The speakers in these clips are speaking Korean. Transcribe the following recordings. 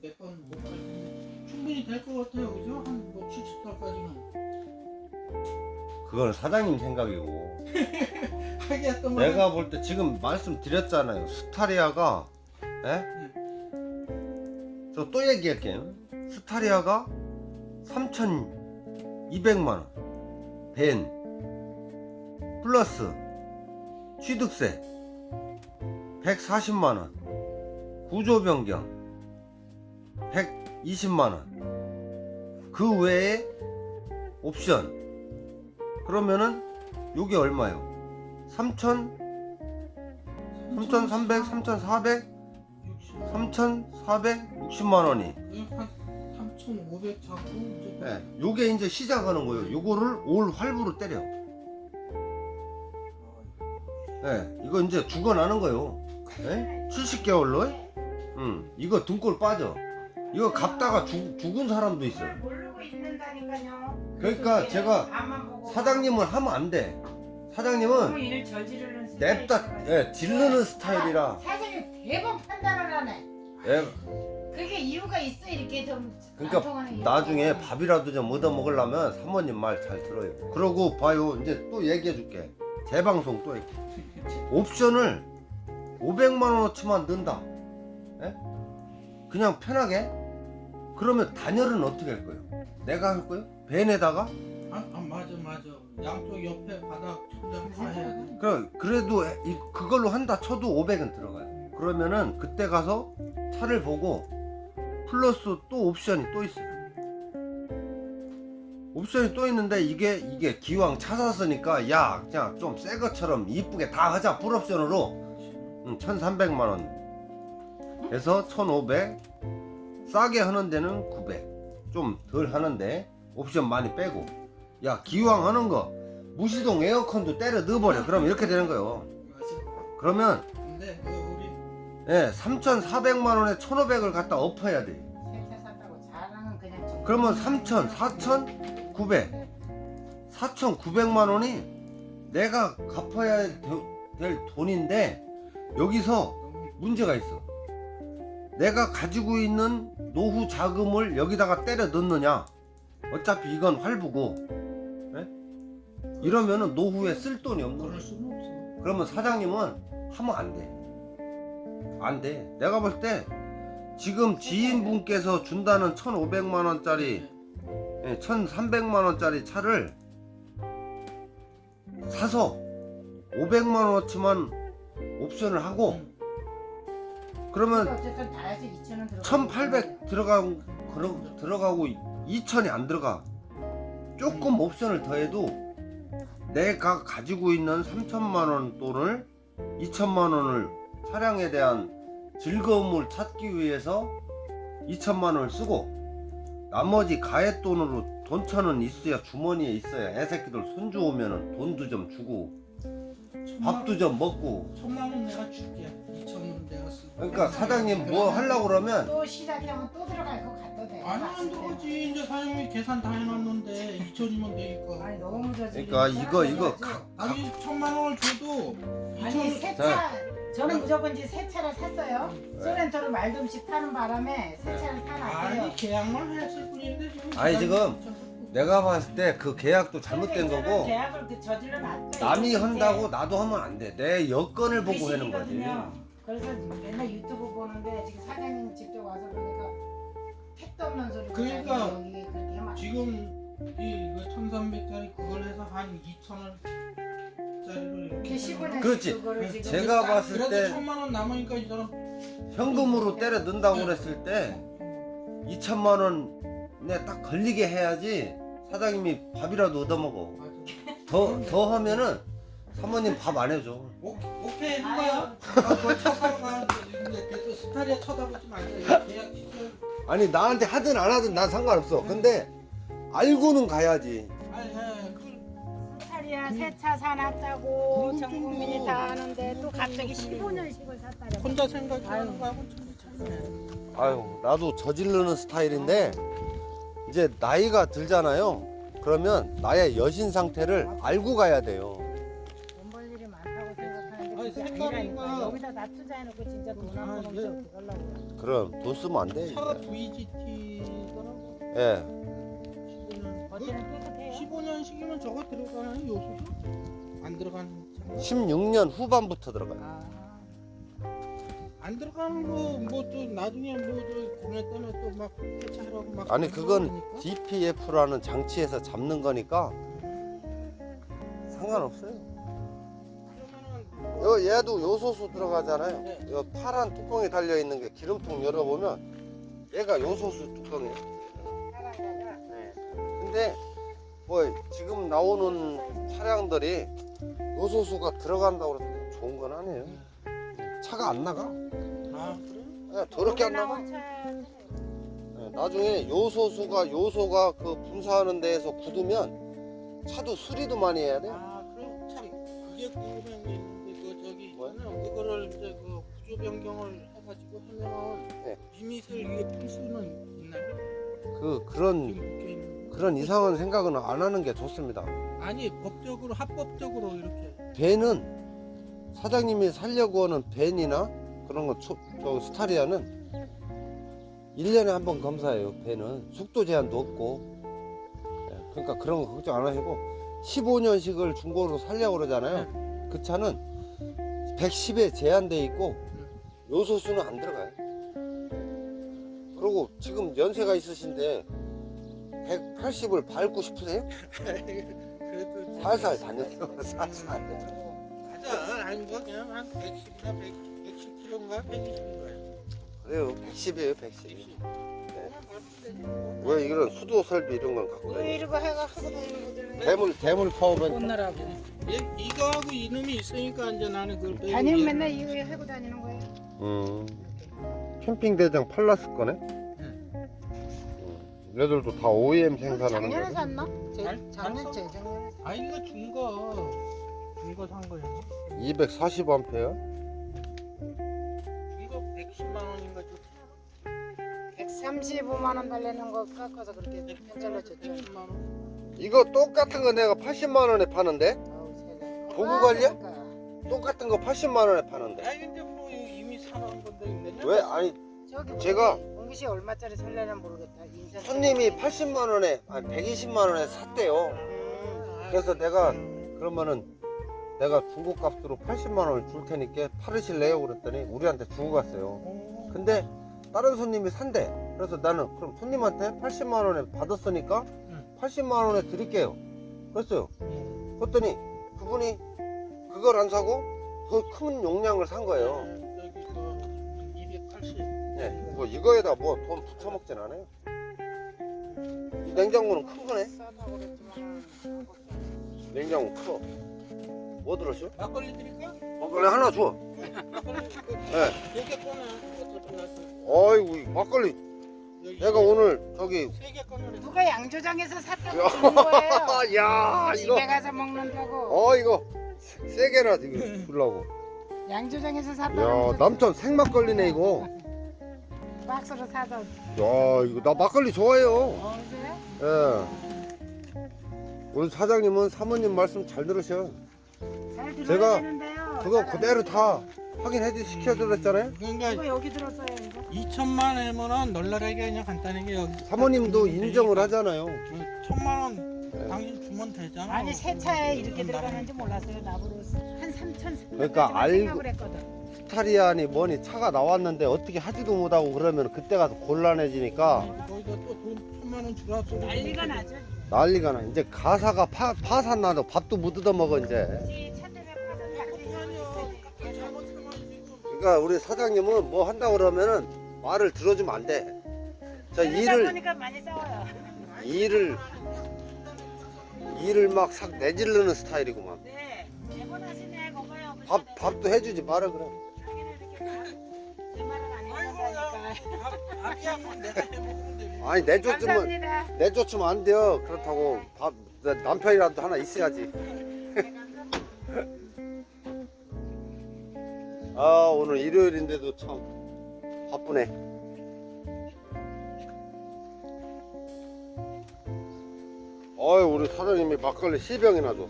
몇번 못 가지고 충분히 될 것 같아요, 그죠? 한뭐 70살까지는. 그건 사장님 생각이고. 내가 볼 때 지금 말씀드렸잖아요. 스타리아가 예? 저또 얘기할게요. 스타리아가 3,200만원. 벤. 플러스 취득세. 140만원. 구조 변경 120만원 그 외에 옵션 그러면은 요게 얼마요? 3,000 3,300, 3,400, 3,460만 원이. 한3,500 잡고 이제 예, 요게 이제 시작하는 거예요. 요거를 올 활부로 때려. 예, 이거 이제 죽어나는 거예요. 예? 70개월로? 응, 이거 등골 빠져. 이거 갑다가 죽, 죽은 사람도 있어요. 모르고 있는다니까요. 그러니까 제가 앞만 보고 사장님은 하면 안 돼. 너무 사장님은 일을 저지르는 냅다. 예, 질르는 스타일이라. 사장님 대번 판단을 하네. 예, 그게 이유가 있어 이렇게 좀. 안 그러니까. 나중에 밥이라도 좀 얻어 먹으려면 사모님 말 잘 들어요. 그러고 봐요. 이제 또 얘기해 줄게. 재방송 또 얘기해. 옵션을 500만 원어치만 넣는다. 예? 그냥 편하게. 그러면 단열은 어떻게 할 거예요? 내가 할 거예요? 벤에다가? 아, 아 맞아 맞아. 양쪽 옆에 바닥 천장 다 해야 돼. 그럼 그래도 이- 그걸로 한다 쳐도 500은 들어가요. 그러면은 그때 가서 차를 보고 플러스 또 옵션이 또 있어요. 옵션이 또 있는데 이게 이게 기왕 차 샀으니까 야 그냥 좀 새 것처럼 이쁘게 다 하자 풀옵션으로 응, 1,300만 원. 해서 1,500. 싸게 하는 데는 900. 좀 덜 하는데 옵션 많이 빼고. 야 기왕 하는 거 무시동 에어컨도 때려 넣어버려. 그럼 이렇게 되는 거예요. 그러면 근데 그 우리 예, 3,400만 원에 1,500을 갖다 엎어야 돼. 세차 샀다고 그냥. 좀- 그러면 3,000, 4,900. 4,900만 원이 내가 갚아야 되- 될 돈인데 여기서 문제가 있어. 내가 가지고 있는 노후 자금을 여기다가 때려 넣느냐? 어차피 이건 활부고. 예? 이러면은 노후에 쓸 돈이 없는 거야. 그러면 사장님은 하면 안 돼. 안 돼. 내가 볼 때 지금 지인분께서 준다는 1,500만 원짜리, 예, 1,300만 원짜리 차를 사서 500만 원어치만 옵션을 하고 응. 그러면 어쨌든 다 해서 2천 원 들어. 1,800 들어가고 그러- 들어가고 2,000이 안 들어가. 조금 옵션을 더해도 내가 가지고 있는 3천만 원 돈을 2천만 원을 차량에 대한 즐거움을 찾기 위해서 2천만 원을 쓰고 나머지 가액 돈으로 돈천은 있어야 주머니에 있어야 애새끼들 손주 오면은 돈도 좀 주고 밥도 좀 먹고 천만 원 내가 줄게. 2천 원 내가 쓰고. 그러니까 사장님 뭐 하려고 그러면 또 시작하면 또 들어갈 것 같던데. 아니 안 들어가지. 이제 사장님이 계산 다 해놨는데 2천이면 되니까. 아니 너무 저지. 그러니까 이거 이거 가, 아니 천만 원을 줘도 아니 2천 세차 저는 무조건 이제 새 차를 샀어요. 소렌토를 말도 없이 타는 바람에 새 차를 사놨어요. 아니 계약만 했을 뿐인데 지금. 아니, 지금 2천 줬고. 내가 봤을 때 그 계약도 잘못된 거고 계약을 그 저질러. 남이 한다고 나도 하면 안 돼. 내 여건을 보고 하는 거지. 그래서 맨날 유튜브 보는데 지금 사장님 직접 와서 보니까 택도 없는 소리. 그러니까 그렇게 하면 지금 이그 1,300짜리 그걸 해서 한 2,000원짜리로 이렇게 이렇게 15년 그렇지. 그거를 지금 제가 봤을 그래도 때 천만 원 남으니까 이 사람 현금으로 때려 넣는다고 그랬을 때 2천만 원에 딱 걸리게 해야지 사장님이 밥이라도 얻어먹어. 더, 더 하면은 사모님 밥 안 해줘. 오, 오케이. 해봐요. 아, 그거. 근데 계속 스타리아 쳐다보지 말자. 이거 계약 시켜. 아니 나한테 하든 안 하든 난 상관없어. 근데 알고는 가야지. 아니, 예, 그 스타리아 새차 사놨다고 그런 전. 국민이 다 아는데 또 갑자기 15년씩을 샀다래. 혼자 생각하는 차이네. 아유 나도 저지르는 스타일인데 이제 나이가 들잖아요. 그러면 나의 여신 상태를 알고 가야 돼요. 돈벌 일이 많다고 생각하는데 아니, 그게 아니라니까. 여기다 여기다 나 투자해놓고 진짜 돈 아, 안 예. 어떻게 하려고 그럼 돈 쓰면 안 돼. 이제. VGT더라고. 예. 15년. 어제는 깨끗해요 15년식이면 저거 들어가는 요소수? 안 들어가는 차. 16년 후반부터 들어가요. 아. 안 들어가는 거 뭐 또 나중에 뭐저 공연 때문에 또막 세차하라고 막 아니 그건 그러니까? DPF라는 장치에서 잡는 거니까 상관없어요. 그러면은 요 얘도 요소수 들어가잖아요. 네. 요 파란 뚜껑에 달려 있는 게 기름통 열어보면 얘가 요소수 뚜껑이에요. 네. 근데 뭐 지금 나오는 차량들이 요소수가 들어간다고 해서 좋은 건 아니에요. 차가 안 나가. 아 그래? 그냥 더럽게 안 나가. 네, 나중에 요소수가 요소가 그 분사하는 데에서 굳으면 차도 수리도 많이 해야 돼. 아 그래? 참 그게 궁금한 게 있는데 그 저기 뭐야? 있잖아요. 그거를 이제 그 구조 변경을 해가지고 하면은 네. 리밋을 이게 풀 수는 있나요? 그 그런 지금 묶여 있는 거? 그런 이상한 생각은 안 하는 게 좋습니다. 아니 법적으로 합법적으로 이렇게 벤은 사장님이 살려고 하는 벤이나 그런 거 초, 저 스타리아는 1년에 한 번 검사해요. 벤은 속도 제한도 없고 예, 그러니까 그런 거 걱정 안 하시고 15년식을 중고로 살려고 그러잖아요. 그 차는 110에 제한돼 있고 요소수는 안 들어가요. 그리고 지금 연세가 있으신데 180을 밟고 싶으세요? 그래도 살살 다녀요. 살살. 안된 거냐? 한 110g인가요? 120인가요? 아니요, 110이에요 110. 왜 이런 수도 설비 이런 건 갖고 다니? 이러고 해가지고 대물 대물 파워밴드 오늘하고 얘, 이거하고 이놈이 있으니까 이제 나는 그걸 빼고 다니면 맨날 이거 하고 다니는 거예요. 음. 캠핑 대장 팔라스 거네? 네. 음. 얘들도 다 OEM 생산하는 작년에 거네. 샀나? 제- 작년, 작년 재작년 아니 이거 준거준 거 산 거야 240A 이거 110만 원인가 좀? 135만 원 달래는 거 깎아서 그렇게 편절로 줬죠. 10만 원. 이거 똑같은 거 내가 80만 원에 파는데? 보고 갈려? 똑같은 거 80만 원에 파는데? 아니 근데 뭐 이미 사놓은 건데 옛날에 왜 아니 저기 제가- 공기시 얼마짜리 살려나 모르겠다. 인사 손님이 80만원에 아니 120만원에 샀대요 음, 그래서 내가 그러면은 내가 중고 값으로 80만 원을 줄 테니까 팔으실래요? 그랬더니 우리한테 주고 갔어요. 근데 다른 손님이 산대. 그래서 나는 그럼 손님한테 80만 원에 받았으니까 응. 80만 원에 드릴게요. 그랬어요. 그랬더니 그분이 그걸 안 사고 더큰 용량을 산 거예요. 저기 그 280. 네. 뭐 이거에다 뭐 돈 붙여 먹진 않아요. 이 냉장고는 큰 거네. 싸다고 그랬지만 냉장고 커. 뭐 들었어? 막걸리 드릴까? 막걸리 하나 줘. 막걸리 그 네. 네개 꺼내. 어차피 나서 어이구 이 막걸리 여기 내가 오늘 저기 세개 꺼내. 누가 양조장에서 샀다고 주는 거예요 야 이거 집에 가서 먹는다고 어 이거 세 개나 지금 주려고. 양조장에서 샀다고 야 남천 생막걸리네 이거. 박스로 사서 야 이거 나 막걸리 좋아해요. 어 그래요? 예. 우리 사장님은 사모님 말씀 잘 들으셔. 잘 들어야 제가 되는데요 그거 그대로. 다 확인해 주 시켜드렸잖아요. 그러니까 이거 여기 들었어요 이거 2천만 원이면은 널널하게 그냥 간단하게 여기 사모님도 인정을 하잖아요. 그 천만 원 네. 당신 주면 되잖아. 아니 새 차에 이렇게 들어가는지 몰랐어요 나보고 한 3천 그러니까 알고- 생각을 했거든 스타리아니 뭐니 차가 나왔는데 어떻게 하지도 못하고 그러면 그때 가서 곤란해지니까 거기다 또돈 천만 원 주라 소리. 난리가 나죠 난리가 나. 이제 가사가 파, 파산 나도 밥도 못 얻어 먹어 이제. 이차 지금 그러니까 우리 사장님은 뭐 한다 그러면은 말을 들어주면 안 돼. 저 일을 보니까 많이 싸워요 일을 일을 막 싹 내질르는 스타일이구만. 네 대본 하시네 밥 밥도 해주지 말아 그래. 밥- 밥이야 뭐 내가 해 먹으면 돼. 아니 내쫓으면 감사합니다 내쫓으면 안 돼요. 그렇다고 밥내 남편이라도 하나 있어야지. 아 오늘 일요일인데도 참 바쁘네. 어이 우리 사장님이 막걸리 10병이나 줬어.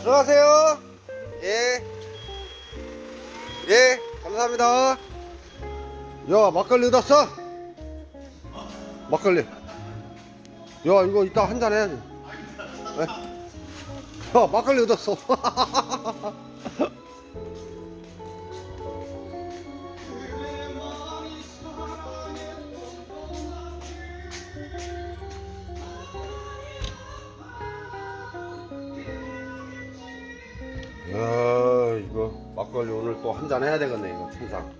들어가세요. 예. 예, 감사합니다. 야, 막걸리 얻었어? 막걸리. 야, 이거 이따 한 잔 해야지. 예? 야, 막걸리 얻었어. 막걸리 오늘 또 한잔 해야 되겠네, 이거 천상.